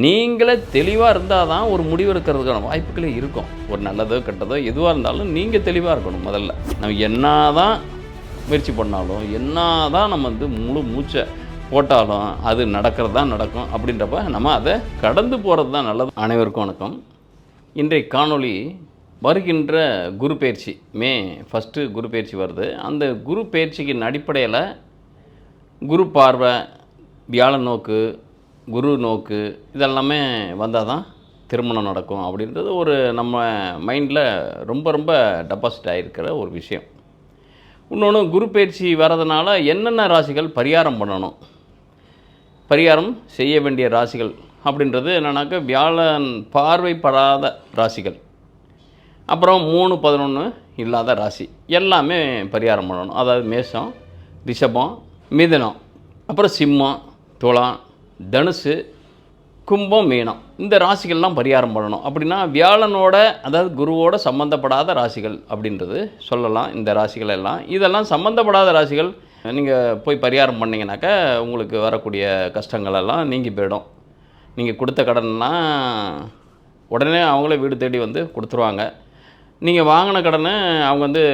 நீங்களே தெளிவாக இருந்தால் தான் ஒரு முடிவு எடுக்கிறதுக்கான வாய்ப்புகளே இருக்கும். ஒரு நல்லதோ கெட்டதோ எதுவாக இருந்தாலும் நீங்கள் தெளிவாக இருக்கணும் முதல்ல. நம்ம என்ன தான் முயற்சி பண்ணாலும் என்ன தான் நம்ம வந்து முழு மூச்சை போட்டாலும் அது நடக்கிறது தான் நடக்கும் அப்படின்றப்ப நம்ம அதை கடந்து போகிறது தான் நல்லது. அனைவருக்கும் வணக்கம். இன்றைய காணொளி வருகின்ற குரு பயிற்சி மே ஃபஸ்ட்டு குரு பயிற்சி வருது. அந்த குரு பயிற்சியின் அடிப்படையில் குரு பார்வை வியாழ நோக்கு குரு நோக்கு இதெல்லாமே வந்தால் தான் திருமணம் நடக்கும் அப்படின்றது ஒரு நம்ம மைண்டில் ரொம்ப ரொம்ப டெபாசிட் ஆகிருக்கிற ஒரு விஷயம். இன்னொன்று குரு பயிற்சி வர்றதுனால என்னென்ன ராசிகள் பரிகாரம் பண்ணணும்? பரிகாரம் செய்ய வேண்டிய ராசிகள் அப்படின்றது என்னென்னாக்கா வியாழன் பார்வைப்படாத ராசிகள். அப்புறம் மூணு பதினொன்று இல்லாத ராசி. எல்லாமே பரிகாரம் பண்ணணும். அதாவது மேஷம் ரிஷபம் மிதனம். அப்புறம் சிம்மம் துளம் தனுசு கும்பம் மீனம். இந்த ராசிகள்லாம் பரிகாரம் பண்ணணும். அப்படின்னா வியாழனோட அதாவது குருவோட சம்மந்தப்படாத ராசிகள் அப்படின்றது சொல்லலாம். இந்த ராசிகள் எல்லாம். இதெல்லாம் சம்மந்தப்படாத ராசிகள் நீங்கள் போய் பரிகாரம் பண்ணிங்கனாக்கா உங்களுக்கு வரக்கூடிய கஷ்டங்கள் எல்லாம் நீங்கி போயிடும். நீங்கள் கொடுத்த கடன்லாம் உடனே அவங்களே வீடு தேடி வந்து கொடுத்துருவாங்க. நீங்கள் வாங்கின கடனை அவங்க வந்து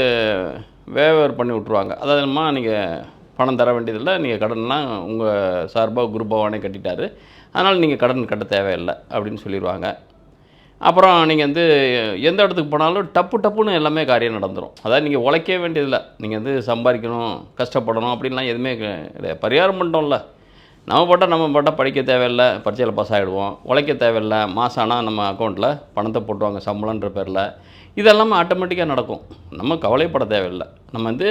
வேவர் பண்ணி விட்ருவாங்க அதாவதுமா நீங்கள் பணம் தர வேண்டியதில்லை. நீங்கள் கடன்லாம் உங்கள் சார்பாக குரு கட்டிட்டாரு. அதனால் நீங்கள் கடன் கட்ட தேவையில்லை அப்படின்னு சொல்லிடுவாங்க அப்புறம் நீங்கள் வந்து எந்த இடத்துக்கு போனாலும் டப்பு டப்புன்னு எல்லாமே காரியம் நடந்துடும் அதாவது நீங்கள் உழைக்க வேண்டியதில்லை. நீங்கள் வந்து சம்பாதிக்கணும் கஷ்டப்படணும் அப்படின்லாம் எதுவுமே கிடையாது. பரிகாரம் பண்ணிட்டோம்ல. நம்ம போட்டால் நம்ம போட்டால் படிக்க தேவையில்லை. பரீட்சையில் பாஸ் ஆகிடுவோம் உழைக்க தேவையில்லை. மாதம் ஆனால் நம்ம அக்கௌண்ட்டில் பணத்தை போட்டுருவாங்க சம்பளன்ற பேரில். இதெல்லாமே ஆட்டோமேட்டிக்காக நடக்கும். நம்ம கவலைப்பட தேவையில்லை. நம்ம வந்து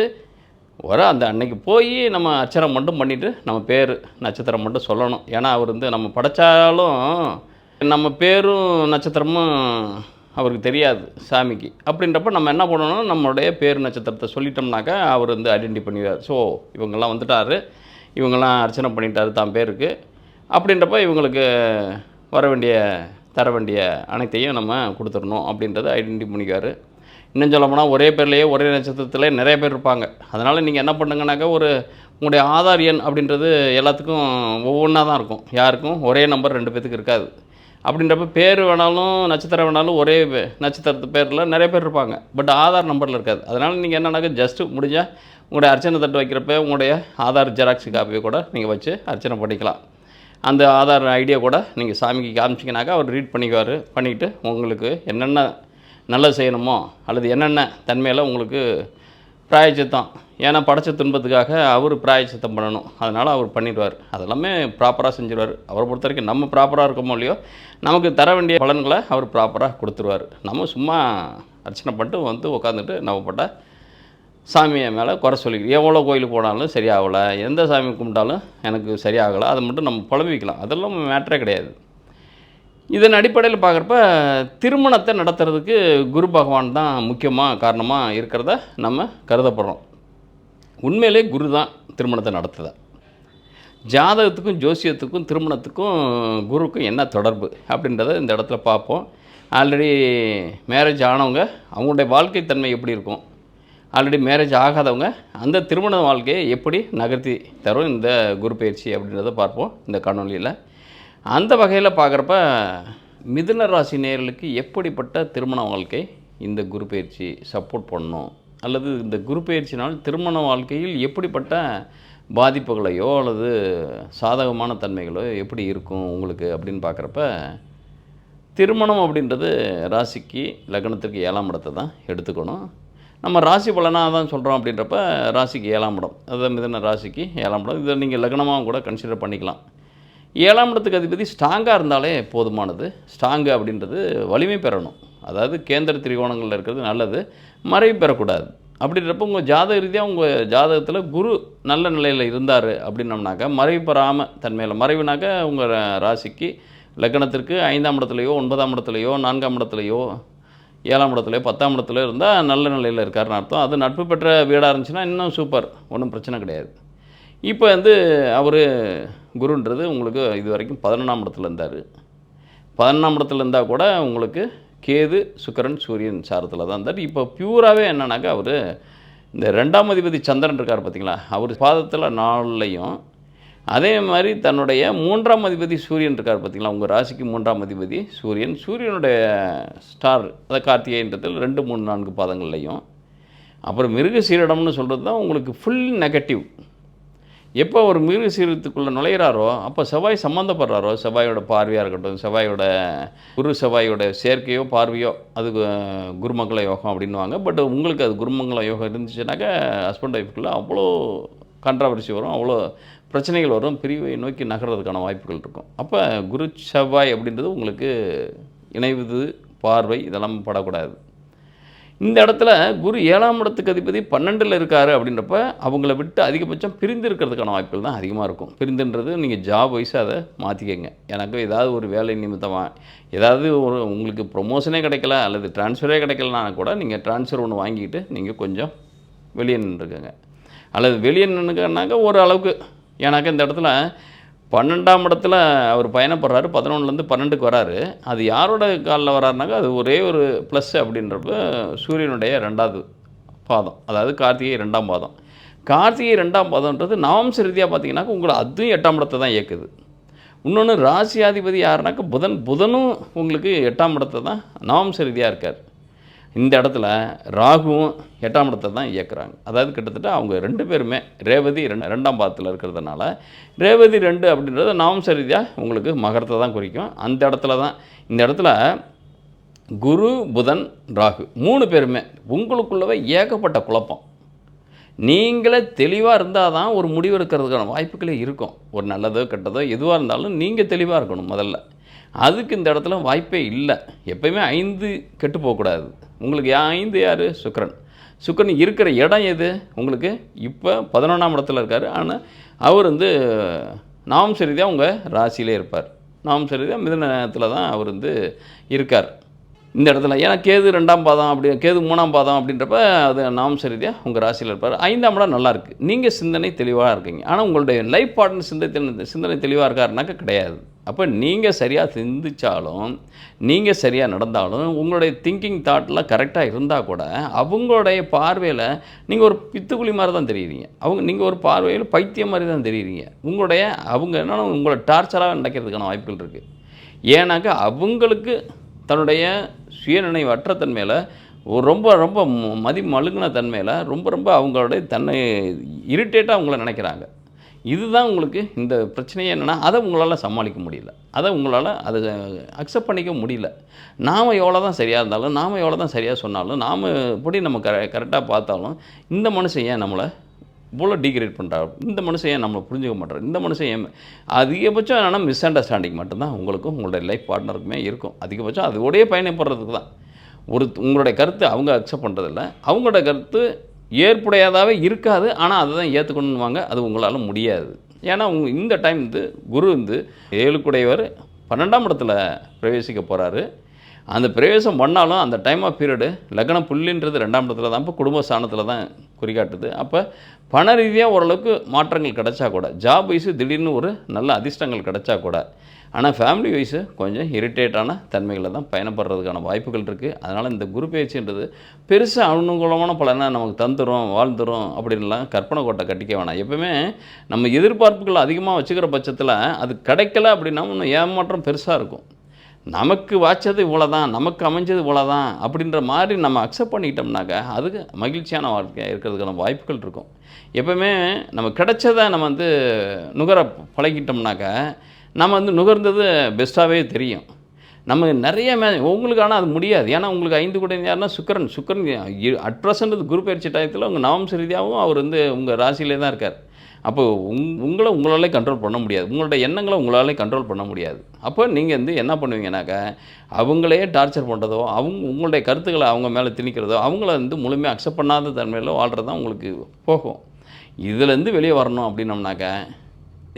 வர அந்த அன்னைக்கு போய் நம்ம அச்சரம் மட்டும் பண்ணிவிட்டு நம்ம பேர் நட்சத்திரம் மட்டும் சொல்லணும். ஏன்னா அவர் வந்து நம்ம படைச்சாலும் நம்ம பேரும் நட்சத்திரமும் அவருக்கு தெரியாது சாமிக்கு. அப்படின்றப்ப நம்ம என்ன பண்ணணும்? நம்மளுடைய பேர் நட்சத்திரத்தை சொல்லிட்டோம்னாக்கா அவர் வந்து ஐடென்டி பண்ணிடுவார். ஸோ இவங்கெல்லாம் வந்துட்டார். இவங்கெல்லாம் அர்ச்சனை பண்ணிட்டாரு தான் பேருக்கு. அப்படின்றப்ப இவங்களுக்கு வர வேண்டிய தர வேண்டிய அனைத்தையும் நம்ம கொடுத்துடணும் அப்படின்றத ஐடென்டி பண்ணிக்குவார். இன்னும் சொல்ல போனால் ஒரே பேர்லேயே ஒரே நட்சத்திரத்தில் நிறைய பேர் இருப்பாங்க. அதனால் நீங்கள் என்ன பண்ணுங்கனாக்கா ஒரு உங்களுடைய ஆதார் எண் அப்படின்றது எல்லாத்துக்கும் ஒவ்வொன்றா தான் இருக்கும். யாருக்கும் ஒரே நம்பர் ரெண்டு பேத்துக்கு இருக்காது. அப்படின்றப்ப பேர் வேணாலும் நட்சத்திரம் வேணாலும் ஒரே நட்சத்திரத்து பேரில் நிறைய பேர் இருப்பாங்க. பட் ஆதார் நம்பரில் இருக்காது. அதனால் நீங்கள் என்னன்னாக்கா ஜஸ்ட்டு முடிஞ்சால் உங்களுடைய அர்ச்சனை தட்டு வைக்கிறப்ப உங்களுடைய ஆதார் ஜெராக்ஸ் காப்பியை கூட நீங்கள் வச்சு அர்ச்சனை பண்ணிக்கலாம். அந்த ஆதார் ஐடியா கூட நீங்கள் சாமிக்கு காமிச்சிங்கனாக்கா அவர் ரீட் பண்ணிக்குவார். பண்ணிக்கிட்டு உங்களுக்கு என்னென்ன நல்லது செய்யணுமோ? அல்லது என்னென்ன தன்மையில் உங்களுக்கு பிராயச்சித்தம்? ஏன்னா படைச்ச துன்பத்துக்காக அவர் பிராயச்சித்தம் பண்ணணும். அதனால் அவர் பண்ணிடுவார். அதெல்லாமே ப்ராப்பராக செஞ்சிருவார். அவரை பொறுத்த வரைக்கும் நம்ம ப்ராப்பராக இருக்கோமோ இல்லையோ நமக்கு தர வேண்டிய பலன்களை அவர் ப்ராப்பராக கொடுத்துருவார். நம்ம சும்மா அர்ச்சனை பண்ணிட்டு வந்து உட்காந்துட்டு நம்ம போட்ட சாமியை மேலே குறை சொல்லிக்கிறோம் எவ்வளோ கோயிலுக்கு போனாலும் சரியாகலை எந்த சாமி கும்பிட்டாலும் எனக்கு சரியாகலை அதை மட்டும் நம்ம புலம்பிக்கலாம். அதெல்லாம் மேட்டரே கிடையாது. இதன் அடிப்படையில் பார்க்குறப்ப திருமணத்தை நடத்துறதுக்கு குரு பகவான் தான் முக்கியமாக காரணமாக இருக்கிறத நம்ம கருதப்படுறோம். உண்மையிலே குரு தான் திருமணத்தை நடத்துத. ஜாதகத்துக்கும் ஜோசியத்துக்கும் திருமணத்துக்கும் குருக்கும் என்ன தொடர்பு அப்படின்றத இந்த இடத்துல பார்ப்போம். ஆல்ரெடி மேரேஜ் ஆனவங்க அவங்களுடைய வாழ்க்கை தன்மை எப்படி இருக்கும்? ஆல்ரெடி மேரேஜ் ஆகாதவங்க அந்த திருமண வாழ்க்கையை எப்படி நகர்த்தி தரும் இந்த குரு பயிற்சி அப்படின்றத பார்ப்போம். இந்த காணொலியில் அந்த வகையில் பார்க்குறப்ப மிதுன ராசி நேர்களுக்கு எப்படிப்பட்ட திருமண வாழ்க்கை இந்த குரு பயிற்சி சப்போர்ட் பண்ணும் அல்லது இந்த குரு பயிற்சினால் திருமண வாழ்க்கையில் எப்படிப்பட்ட பாதிப்புகளையோ அல்லது சாதகமான தன்மைகளோ எப்படி இருக்கும் உங்களுக்கு அப்படின்னு பார்க்குறப்ப திருமணம் அப்படின்றது ராசிக்கு லக்னத்திற்கு ஏழாம் இடத்தை தான் எடுத்துக்கணும். நம்ம ராசி பலனாக தான் சொல்கிறோம் அப்படின்றப்ப ராசிக்கு ஏழாம் இடம். அதாவது மிதன ராசிக்கு ஏழாம் இடம். இதை நீங்கள் லக்னமாகவும் கூட கன்சிடர் பண்ணிக்கலாம். ஏழாம் இடத்துக்கு அதிபதி ஸ்ட்ராங்காக இருந்தாலே போதுமானது. ஸ்ட்ராங்கு அப்படின்றது வலிமை பெறணும். அதாவது கேந்திர திரிகோணங்களில் இருக்கிறது நல்லது. மறைவு பெறக்கூடாது. அப்படின்றப்ப உங்கள் ஜாதக ரீதியாக உங்கள் ஜாதகத்தில் குரு நல்ல நிலையில் இருந்தார் அப்படின்னம்னாக்கா மறைவு பெறாமல் தன்மையில் மறைவுனாக்கா உங்கள் ராசிக்கு லக்னத்திற்கு ஐந்தாம் இடத்துலையோ ஒன்பதாம் இடத்துலையோ நான்காம் இடத்துலையோ ஏழாம் இடத்துலையோ பத்தாம் இடத்துல இருந்தால் நல்ல நிலையில் இருக்காருன்னு அர்த்தம். அது நட்பு பெற்ற வீடாக இருந்துச்சுன்னா இன்னும் சூப்பர். ஒன்றும் பிரச்சனை கிடையாது. இப்போ வந்து அவர் குருன்றது உங்களுக்கு இது வரைக்கும் பதினொன்றாம் இடத்துல இருந்தார். பதினொன்றாம் இடத்துல இருந்தால் கூட உங்களுக்கு கேது சுக்கரன் சூரியன் சாரத்தில் தான் இருந்தார். இப்போ பியூராகவே என்னன்னாக்கா அவர் இந்த ரெண்டாம் அதிபதி சந்திரன் இருக்கார் பார்த்தீங்களா? அவர் பாதத்தில் நாலுலையும். அதே மாதிரி தன்னுடைய மூன்றாம் அதிபதி சூரியன் இருக்கார் பார்த்தீங்களா? உங்கள் ராசிக்கு மூன்றாம் அதிபதி சூரியன். சூரியனுடைய ஸ்டார் அதாவது கார்த்திகைன்றதில் ரெண்டு மூணு நான்கு பாதங்கள்லையும். அப்புறம் மிருக சீரடம்னு சொல்கிறது தான் உங்களுக்கு ஃபுல் நெகட்டிவ் எப்போ ஒரு மிருக சீரத்துக்குள்ளே நுழையிறாரோ அப்போ செவ்வாய் சம்மந்தப்படுறாரோ செவ்வாயோட பார்வையாக இருக்கட்டும் செவ்வாயோட குரு செவ்வாயோட சேர்க்கையோ பார்வையோ அது குருமங்கள யோகம் அப்படின்னுவாங்க. பட் உங்களுக்கு அது குருமங்கள யோகம் இருந்துச்சுனாக்கா ஹஸ்பண்ட் ஒய்ஃபுக்குள்ளே அவ்வளோ கான்ட்ராவர்சி வரும் அவ்வளோ பிரச்சனைகள் வரும் பிரிவை நோக்கி நகர்றதுக்கான வாய்ப்புகள் இருக்கும். அப்போ குரு செவ்வாய் அப்படின்றது உங்களுக்கு இணைவது பார்வை இதெல்லாம் படக்கூடாது. இந்த இடத்துல குரு ஏழாம் இடத்துக்கு அதிபதி பன்னெண்டில் இருக்காரு அப்படின்றப்ப அவங்கள விட்டு அதிகபட்சம் பிரிந்து இருக்கிறதுக்கான வாய்ப்புகள் தான் அதிகமாக இருக்கும். பிரிந்துன்றது நீங்கள் ஜாப் வைஸாக அதை மாற்றிக்கங்க எனக்கு ஏதாவது ஒரு வேலை நிமித்தமாக ஏதாவது ஒரு உங்களுக்கு ப்ரொமோஷனே கிடைக்கல அல்லது ட்ரான்ஸ்ஃபரே கிடைக்கலனா கூட நீங்கள் ட்ரான்ஸ்ஃபர் ஒன்று வாங்கிட்டு நீங்கள் கொஞ்சம் வெளியே நின்றுருக்கங்க அல்லது வெளியே நின்றுக்கனாக்க ஒரு அளவுக்கு ஏன்னாக்கா இந்த இடத்துல பன்னெண்டாம் இடத்துல அவர் பயணப்படுறாரு. பதினொன்றுலேருந்து பன்னெண்டுக்கு வராரு. அது யாரோட காலில் வராருனாக்கா அது ஒரே ஒரு ப்ளஸ் அப்படின்றப்ப சூரியனுடைய ரெண்டாவது பாதம். அதாவது கார்த்திகை ரெண்டாம் பாதம். கார்த்திகை ரெண்டாம் பாதம்ன்றது நவம்ச ரீதியாக பார்த்தீங்கன்னாக்கா உங்களை அதுவும் எட்டாம் இடத்தை தான் இயக்குது. இன்னொன்று ராசியாதிபதி யாருனாக்கா புதன் புதனும் உங்களுக்கு எட்டாம் இடத்தை தான் நவம்ச ரீதியாக இருக்கார். இந்த இடத்துல ராகுவும் எட்டாம் இடத்தை தான் இயக்குறாங்க. அதாவது கிட்டத்தட்ட அவங்க ரெண்டு பேருமே ரேவதி ரெண்டு ரெண்டாம் பாதத்தில் இருக்கிறதுனால ரேவதி ரெண்டு அப்படின்றது நவம்ச ரீதியாக உங்களுக்கு மகரத்தை தான் குறிக்கும். அந்த இடத்துல தான் இந்த இடத்துல குரு புதன் ராகு மூணு பேருமே உங்களுக்குள்ளவே ஏகப்பட்ட குழப்பம். நீங்களே தெளிவாக இருந்தால் தான் ஒரு முடிவு எடுக்கிறதுக்கான வாய்ப்புகளே இருக்கும். ஒரு நல்லதோ கெட்டதோ எதுவாக இருந்தாலும் நீங்கள் தெளிவாக இருக்கணும் முதல்ல. அதுக்கு இந்த இடத்துல வாய்ப்பே இல்லை. எப்பயுமே ஐந்து கெட்டு போகக்கூடாது. உங்களுக்கு ஐந்து யார்? சுக்கிரன். சுக்கிரன் இருக்கிற இடம் எது? உங்களுக்கு இப்போ பதினொன்றாம் இடத்துல இருக்கார். ஆனால் அவர் வந்து நாம் சரிதான் உங்கள் ராசியிலே இருப்பார். நாம் சரிதான் மிதனத்தில் தான் அவர் வந்து இருக்கார். இந்த இடத்துல ஏன்னா கேது ரெண்டாம் பாதம் அப்படி கேது மூணாம் பாதம் அப்படின்றப்ப அது நாம் சரிதியாக உங்கள் ராசியில் இருப்பார். ஐந்தாம் இடம் நல்லாயிருக்கு நீங்கள் சிந்தனை தெளிவாக இருக்கீங்க. ஆனால் உங்களுடைய லைஃப் பார்ட்னர் சிந்தனை சிந்தனை தெளிவாக இருக்காருனாக்கா கிடையாது. அப்போ நீங்கள் சரியாக சிந்திச்சாலும் நீங்கள் சரியாக நடந்தாலும் உங்களுடைய திங்கிங் தாட்லாம் கரெக்டாக இருந்தால் கூட அவங்களுடைய பார்வையில் நீங்கள் ஒரு பித்துக்குழி மாதிரி தான் தெரியுறீங்க. அவங்க நீங்கள் ஒரு பார்வையில் பைத்தியம் மாதிரி தான் தெரியுறீங்க. உங்களுடைய அவங்க என்ன உங்களை டார்ச்சராக நடக்கிறதுக்கான வாய்ப்புகள் இருக்குது ஏன்னாக்கா அவங்களுக்கு தன்னுடைய சுயநினைவற்ற தன்மையில் ரொம்ப ரொம்ப மதி மழுங்கின தன்மையில் ரொம்ப ரொம்ப அவங்களுடைய தன்னை இரிட்டேட்டாக அவங்கள நினைக்கிறாங்க. இதுதான் உங்களுக்கு இந்த பிரச்சனையே என்னென்னா அதை உங்களால் சமாளிக்க முடியல. அதை உங்களால் அதை அக்செப்ட் பண்ணிக்க முடியல. நாம் எவ்வளோ தான் சரியாக இருந்தாலும் நாம் எவ்வளோ தான் சரியாக சொன்னாலும் நாம் எப்படி நம்ம கர கரெக்டாக பார்த்தாலும் இந்த மனுஷன் ஏன் நம்மளை இவ்வளோ டிகிரேட் பண்ணுறாரு இந்த மனுஷன் ஏன் நம்மளை புரிஞ்சுக்க மாட்டார் இந்த மனுஷன் ஏன் அதிகபட்சம் என்னென்னா மிஸ் அண்டர்ஸ்டாண்டிங் மட்டும்தான் உங்களுக்கும் உங்களுடைய லைஃப் பார்ட்னருக்குமே இருக்கும். அதிகபட்சம் அதோடய பயணப்படுறதுக்கு தான். ஒரு உங்களுடைய கருத்து அவங்க அக்செப்ட் பண்ணுறதில்ல அவங்களோட கருத்து ஏற்புடையதாகவே இருக்காது ஆனால் அதை தான் ஏற்றுக்கணுன்னுவாங்க அது உங்களால் முடியாது. ஏன்னா உங்க இந்த டைம் வந்து குரு வந்து ஏழுக்குடையவர் பன்னெண்டாம் இடத்துல பிரவேசிக்க போகிறாரு அந்த பிரவேசம் பண்ணாலும் அந்த டைம் ஆஃப் பீரியடு லக்ன புள்ளின்றது ரெண்டாம் இடத்துல தான். இப்போ குடும்ப ஸ்தானத்தில் தான் குறிகாட்டுது. அப்போ பண ரீதியாக ஓரளவுக்கு மாற்றங்கள் கிடச்சா கூட ஜாப் வைஸு திடீர்னு ஒரு நல்ல அதிர்ஷ்டங்கள் கிடைச்சா கூட ஆனால் ஃபேமிலி வைஸு கொஞ்சம் இரிட்டேட்டான தன்மைகளை தான் பயணப்படுறதுக்கான வாய்ப்புகள் இருக்குது அதனால் இந்த குரு பேச்சுன்றது பெருசாக அனுகூலமான பலனை நமக்கு தந்துரும் வாழ்ந்துரும் அப்படின்லாம் கற்பனை கோட்டை கட்டிக்க வேணாம். எப்பவுமே நம்ம எதிர்பார்ப்புகள் அதிகமாக வச்சுக்கிற பட்சத்தில் அது கிடைக்கல அப்படின்னா இன்னும் ஏமாற்றம் பெருசாக இருக்கும். நமக்கு வாய்ச்சது இவ்வளோ தான் நமக்கு அமைஞ்சது இவ்வளோ தான் அப்படின்ற மாதிரி நம்ம அக்செப்ட் பண்ணிக்கிட்டோம்னாக்கா அதுக்கு மகிழ்ச்சியான வாழ்க்கை இருக்கிறதுக்கான வாய்ப்புகள் இருக்கும். எப்பவுமே நம்ம கிடைச்சதை நம்ம வந்து நுகர பழகிட்டோம்னாக்கா நம்ம வந்து நுகர்ந்தது பெஸ்ட்டாகவே தெரியும். நம்ம நிறைய மே உங்களுக்கு ஆனால் அது முடியாது. ஏன்னா உங்களுக்கு ஐந்து கூட யாருன்னா சுக்கரன் சுக்கரன் அட் ப்ரெசன்ட் குரு பயிற்சி டயத்தில் உங்கள் நவம்ச ரீதியாகவும் அவர் வந்து உங்கள் ராசியிலே தான் இருக்கார். அப்போ உங் உங்களை உங்களாலே கண்ட்ரோல் பண்ண முடியாது. உங்களோட எண்ணங்களை உங்களாலே கண்ட்ரோல் பண்ண முடியாது. அப்போ நீங்கள் வந்து என்ன பண்ணுவீங்கனாக்கா அவங்களே டார்ச்சர் பண்ணுறதோ அவங்க உங்களுடைய கருத்துக்களை அவங்க மேலே திணிக்கிறதோ அவங்கள வந்து முழுமையாக அக்செப்ட் பண்ணாத தன்மையில் வாழ்கிறது தான் உங்களுக்கு போகும். இதுலேருந்து வெளியே வரணும் அப்படின்னம்னாக்கா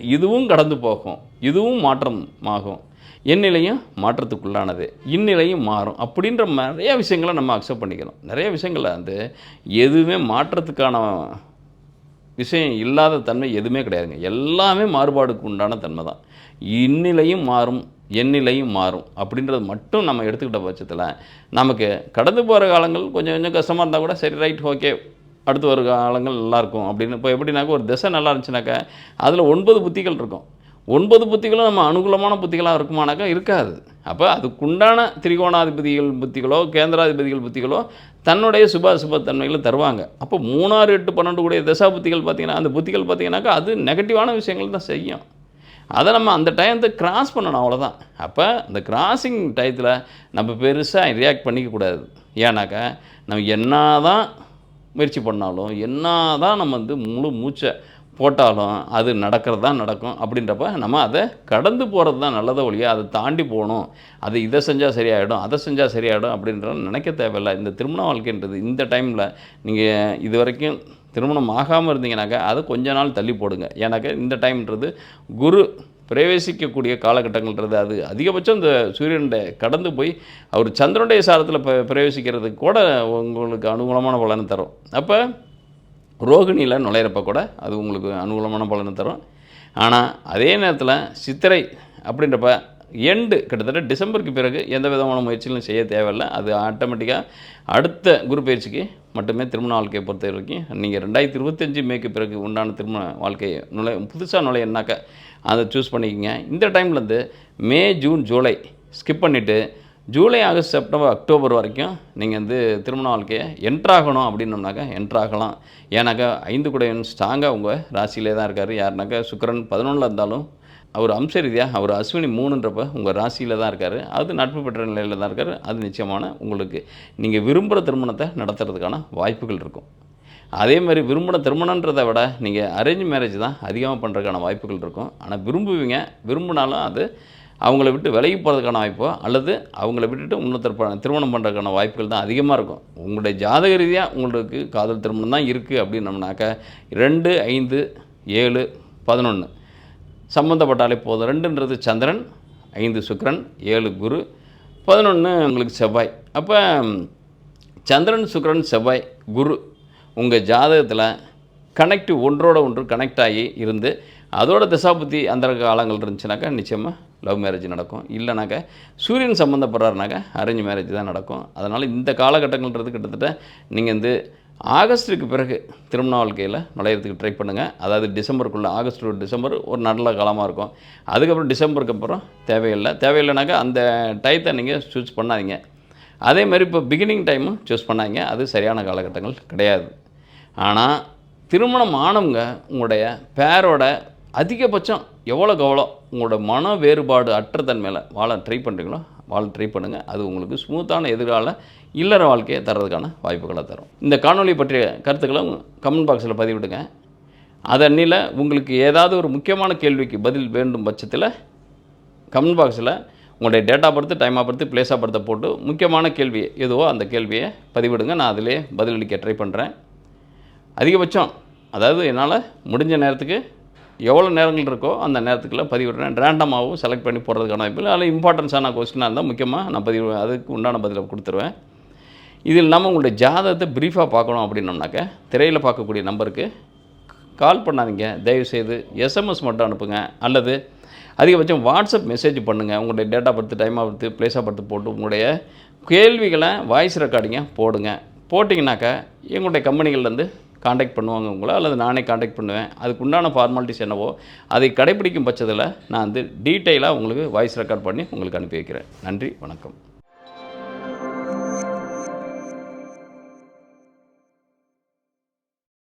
இதுவும் கடந்து போகும். இதுவும் மாற்றம் ஆகும் எந்நிலையும் மாற்றத்துக்குள்ளானது. இந்நிலையும் மாறும். அப்படின்ற நிறைய விஷயங்களை நம்ம அக்செப்ட் பண்ணிக்கணும். நிறைய விஷயங்களை வந்து எதுவுமே மாற்றத்துக்கான விஷயம் இல்லாத தன்மை எதுவுமே கிடையாதுங்க. எல்லாமே மாறுபாடுக்கு உண்டான தன்மை தான். இந்நிலையும் மாறும் எந்நிலையும் மாறும் அப்படின்றது மட்டும் நம்ம எடுத்துக்கிட்ட பட்சத்தில் நமக்கு கடந்து போகிற காலங்கள் கொஞ்சம் கொஞ்சம் கஷ்டமாக இருந்தால் கூட சரி ரைட் ஓகே அடுத்து வரும் காலங்கள் நல்லாயிருக்கும். அப்படின்னு இப்போ எப்படின்னாக்கா ஒரு திசை நல்லா இருந்துச்சுனாக்கா அதில் ஒன்பது புத்திகள் இருக்கும். ஒன்பது புத்திகளும் நம்ம அனுகூலமான புத்திகளாக இருக்குமானாக்கா இருக்காது. அப்போ அதுக்குண்டான திரிகோணாதிபதிகள் புத்திகளோ கேந்திராதிபதிகள் புத்திகளோ தன்னுடைய சுப அசுபத்தன்மைகளை தருவாங்க. அப்போ மூணாறு எட்டு பன்னெண்டு கூடிய தசா புத்திகள் பார்த்திங்கன்னா அந்த புத்திகள் பார்த்திங்கனாக்கா அது நெகட்டிவான விஷயங்கள் தான் செய்யும். அதை நம்ம அந்த டயத்தை கிராஸ் பண்ணணும் அவ்வளோதான் அப்போ அந்த கிராசிங் டயத்தில் நம்ம பெருசாக ரியாக்ட் பண்ணிக்கக்கூடாது ஏன்னாக்கா நம்ம என்ன தான் முயற்சி பண்ணாலும் என்ன தான் நம்ம வந்து முழு மூச்சை போட்டாலும் அது நடக்கிறது தான் நடக்கும். அப்படின்றப்ப நம்ம அதை கடந்து போகிறது தான் நல்லதை ஒழிய அதை தாண்டி போகணும். அது இதை செஞ்சால் சரியாயிடும் அதை செஞ்சால் சரியாயிடும் அப்படின்ற நினைக்க தேவையில்லை. இந்த திருமண வாழ்க்கைன்றது இந்த டைமில் நீங்கள் இது வரைக்கும் திருமணம் ஆகாமல் இருந்தீங்கனாக்கா அதை கொஞ்ச நாள் தள்ளி போடுங்க. ஏன்னாக்கா இந்த டைம்ன்றது குரு பிரவேசிக்கக்கூடிய காலகட்டங்கள்ன்றது அது. அதிகபட்சம் இந்த சூரியனுடைய கடந்து போய் அவர் சந்திரனுடைய சாரத்தில் ப பிரவேசிக்கிறதுக்கு கூட உங்களுக்கு அனுகூலமான பலனை தரும். அப்போ ரோகிணியில் நுழையிறப்ப கூட அது உங்களுக்கு அனுகூலமான பலனை தரும். ஆனால் அதே நேரத்தில் சித்திரை அப்படின்றப்ப எண்டு கிட்டத்தட்ட டிசம்பருக்கு பிறகு எந்த விதமான முயற்சிகளும் செய்ய தேவையில்லை. அது ஆட்டோமேட்டிக்காக அடுத்த குரு பயிற்சிக்கு மட்டுமே திருமண வாழ்க்கையை பொறுத்த வரைக்கும் நீங்கள் ரெண்டாயிரத்தி இருபத்தஞ்சி மேக்கு பிறகு உண்டான திருமண வாழ்க்கையை நுழை புதுசாக நுழையனாக்கா அதை சூஸ் பண்ணிக்கங்க. இந்த டைம்லேருந்து மே ஜூன் ஜூலை ஸ்கிப் பண்ணிவிட்டு ஜூலை ஆகஸ்ட் செப்டம்பர் அக்டோபர் வரைக்கும் நீங்கள் வந்து திருமண வாழ்க்கையை என்ட்ராகணும் அப்படின்னோம்னாக்கா என்ட்ராகலாம் ஏன்னாக்கா ஐந்து குடையன் ஸ்ட்ராங்காக உங்கள் ராசியிலே தான் இருக்கார். யாருனாக்கா சுக்கரன் பதினொன்றில் இருந்தாலும் அவர் அம்ச ரீதியாக அவர் அஸ்வினி மூணுன்றப்ப உங்கள் ராசியில் தான் இருக்கார். அது நட்பு பெற்ற நிலையில் தான் இருக்கார். அது நிச்சயமான உங்களுக்கு நீங்கள் விரும்புகிற திருமணத்தை நடத்துறதுக்கான வாய்ப்புகள் இருக்கும். அதே மாதிரி விரும்பின திருமணன்றதை விட நீங்கள் அரேஞ்ச் மேரேஜ் தான் அதிகமாக பண்ணுறதுக்கான வாய்ப்புகள் இருக்கும். ஆனால் விரும்புவீங்க விரும்பினாலும் அது அவங்கள விட்டு விலகி போகிறதுக்கான வாய்ப்போ அல்லது அவங்கள விட்டுட்டு இன்னொருத்தர் திருமணம் பண்ணுறதுக்கான வாய்ப்புகள் தான் அதிகமாக இருக்கும். உங்களுடைய ஜாதக ரீதியாக உங்களுக்கு காதல் திருமணம் தான் இருக்குது அப்படின்னம்னாக்கா ரெண்டு ஐந்து ஏழு பதினொன்று சம்மந்தப்பட்டாலே போதும். ரெண்டுன்றது சந்திரன் ஐந்து சுக்ரன் ஏழு குரு பதினொன்று உங்களுக்கு செவ்வாய். அப்போ சந்திரன் சுக்ரன் செவ்வாய் குரு உங்கள் ஜாதகத்தில் கனெக்ட் ஒன்றோட ஒன்று கனெக்ட் ஆகி இருந்து அதோட திசாபுத்தி அந்த காலங்கள் இருந்துச்சுனாக்கா நிச்சயமாக லவ் மேரேஜ் நடக்கும். இல்லைனாக்கா சூரியன் சம்மந்தப்படுறாருனாக்கா அரேஞ்ச் மேரேஜ் தான் நடக்கும். அதனால் இந்த காலகட்டங்கள்ன்றது கிட்டத்தட்ட நீங்கள் வந்து ஆகஸ்ட்டுக்கு பிறகு திருமண வாழ்க்கையில் நுழையிறதுக்கு ட்ரை பண்ணுங்கள் அதாவது டிசம்பருக்குள்ளே ஆகஸ்ட் டு டிசம்பர் ஒரு நல்ல காலமாக இருக்கும். அதுக்கப்புறம் டிசம்பருக்கு அப்புறம் தேவையில்லை. தேவையில்லைனாக்கா அந்த டயத்தை நீங்கள் சூஸ் பண்ணாதீங்க. அதே மாதிரி இப்போ பிகினிங் டைமும் சூஸ் பண்ணாங்க அது சரியான காலகட்டங்கள் கிடையாது. ஆனால் திருமணம் ஆனவங்க உங்களுடைய பேரோட அதிகபட்சம் எவ்வளோக்கு எவ்வளோ உங்களோட மன வேறுபாடு அற்ற மேலே வாழ ட்ரை பண்ணுறீங்களோ வாழ ட்ரை பண்ணுங்கள் அது உங்களுக்கு ஸ்மூத்தான எதிர்கால இல்லற வாழ்க்கையை தர்றதுக்கான வாய்ப்புகளை தரும். இந்த காணொளி பற்றிய கருத்துக்களை கமெண்ட் பாக்ஸில் பதிவிடுங்க. அதன்னில் உங்களுக்கு ஏதாவது ஒரு முக்கியமான கேள்விக்கு பதில் வேண்டும் பட்சத்தில் கமெண்ட் பாக்ஸில் உங்களுடைய டேட்டா பர்த்து டைம் பொறுத்து பர்த்து பொறுத்த பர்த்தை போட்டு முக்கியமான கேள்வி எதுவோ அந்த கேள்வியை பதிவிடுங்க. நான் அதிலே பதிலளிக்க ட்ரை பண்ணுறேன் அதிகபட்சம் அதாவது என்னால் முடிஞ்ச நேரத்துக்கு எவ்வளோ நேரங்கள் இருக்கோ அந்த நேரத்துக்குள்ளே பதிவிடுறேன். ரேண்டமாகவும் செலக்ட் பண்ணி போடுறதுக்கான வாய்ப்பு இல்லை. அதில் இம்பார்ட்டன்ஸான கொஸ்டினாக இருந்தால் முக்கியமாக நான் பதிவு அதுக்கு உண்டான பதிலை கொடுத்துருவேன். இது இல்லாமல் உங்களுடைய ஜாதகத்தை ப்ரீஃபாக பார்க்கணும் அப்படின்னோம்னாக்க திரையில் பார்க்கக்கூடிய நம்பருக்கு கால் பண்ணாதீங்க. தயவுசெய்து எஸ்எம்எஸ் மட்டும் அனுப்புங்க. அல்லது அதிகபட்சம் வாட்ஸ்அப் மெசேஜ் பண்ணுங்கள் உங்களுடைய data birth time of place of birth போட்டு உங்களுடைய கேள்விகளை வாய்ஸ் ரெக்கார்டிங்க போடுங்க. போட்டிங்கனாக்கா எங்களுடைய கம்பெனிகள்லேருந்து காண்டாக்ட் பண்ணுவாங்க உங்களை அல்லது நானே காண்டாக்ட் பண்ணுவேன். அதுக்கு உண்டான ஃபார்மாலிட்டிஸ் என்னவோ அதை கடைப்பிடிக்கும் பட்சத்தில் நான் வந்து டீட்டெயிலாக உங்களுக்கு வாய்ஸ் ரெக்கார்ட் பண்ணி உங்களுக்கு அனுப்பி வைக்கிறேன். நன்றி வணக்கம்.